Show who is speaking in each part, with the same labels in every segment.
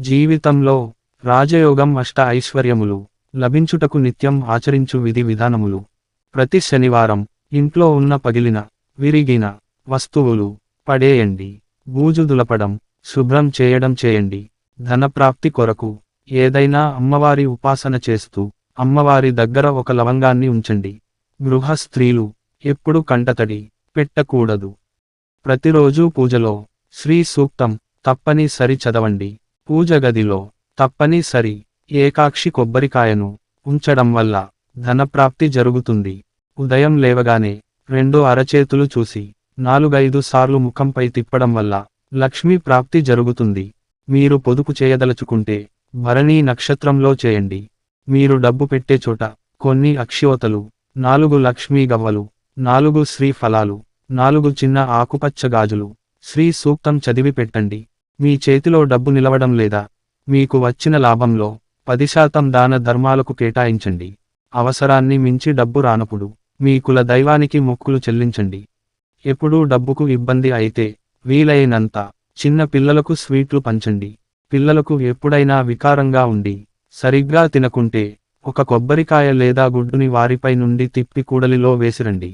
Speaker 1: జీవితంలో రాజయోగం అష్ట ఐశ్వర్యములు లభించుటకు నిత్యం ఆచరించు విధి విధానములు. ప్రతి శనివారం ఇంట్లో ఉన్న పగిలిన విరిగిన వస్తువులు పడేయండి. బూజు దులపడం శుభ్రం చేయడం చేయండి. ధనప్రాప్తి కొరకు ఏదైనా అమ్మవారి ఉపాసన చేస్తూ అమ్మవారి దగ్గర ఒక లవంగాన్ని ఉంచండి. గృహ స్త్రీలు ఎప్పుడు కంటతడి పెట్టకూడదు. ప్రతిరోజూ పూజలో శ్రీ సూక్తం తప్పనిసరి చదవండి. పూజ గదిలో తప్పనిసరి ఏకాక్షి కొబ్బరికాయను ఉంచడం వల్ల ధనప్రాప్తి జరుగుతుంది. ఉదయం లేవగానే రెండు అరచేతులు చూసి నాలుగైదు సార్లు ముఖంపై తిప్పడం వల్ల లక్ష్మీ ప్రాప్తి జరుగుతుంది. మీరు పొదుపు చేయదలుచుకుంటే భరణీ నక్షత్రంలో చేయండి. మీరు డబ్బు పెట్టే చోట కొన్ని అక్షివతలు నాలుగు లక్ష్మీ గవ్వలు నాలుగు శ్రీ ఫలాలు నాలుగు చిన్న ఆకుపచ్చ గాజులు శ్రీ సూక్తం చదివి పెట్టండి మీ చేతిలో డబ్బు నిలవడం లేదా మీకు వచ్చిన లాభంలో పది శాతం దాన ధర్మాలకు కేటాయించండి. అవసరాన్ని మించి డబ్బు రానప్పుడు మీ కుల దైవానికి మొక్కులు చెల్లించండి. ఎప్పుడూ డబ్బుకు ఇబ్బంది అయితే వీలైనంత చిన్న పిల్లలకు స్వీట్లు పంచండి. పిల్లలకు ఎప్పుడైనా వికారంగా ఉండి సరిగ్గా తినకుంటే ఒక కొబ్బరికాయ లేదా గుడ్డుని వారిపై నుండి తిప్పి కూడలిలో వేసిరండి.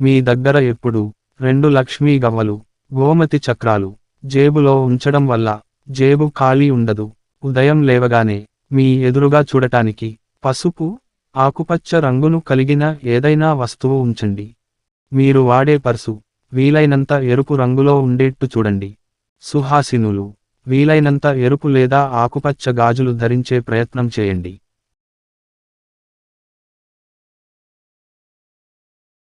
Speaker 1: మీ దగ్గర ఎప్పుడు రెండు లక్ష్మీ గవ్వలు గోమతి చక్రాలు జేబులో ఉంచడం వల్ల జేబు ఖాళీ ఉండదు. ఉదయం లేవగానే మీ ఎదురుగా చూడటానికి పసుపు ఆకుపచ్చ రంగును కలిగిన ఏదైనా వస్తువు ఉంచండి. మీరు వాడే పర్సు వీలైనంత ఎరుపు రంగులో ఉండేట్టు చూడండి. సుహాసినులు వీలైనంత ఎరుపు లేదా ఆకుపచ్చ గాజులు ధరించే ప్రయత్నం చేయండి.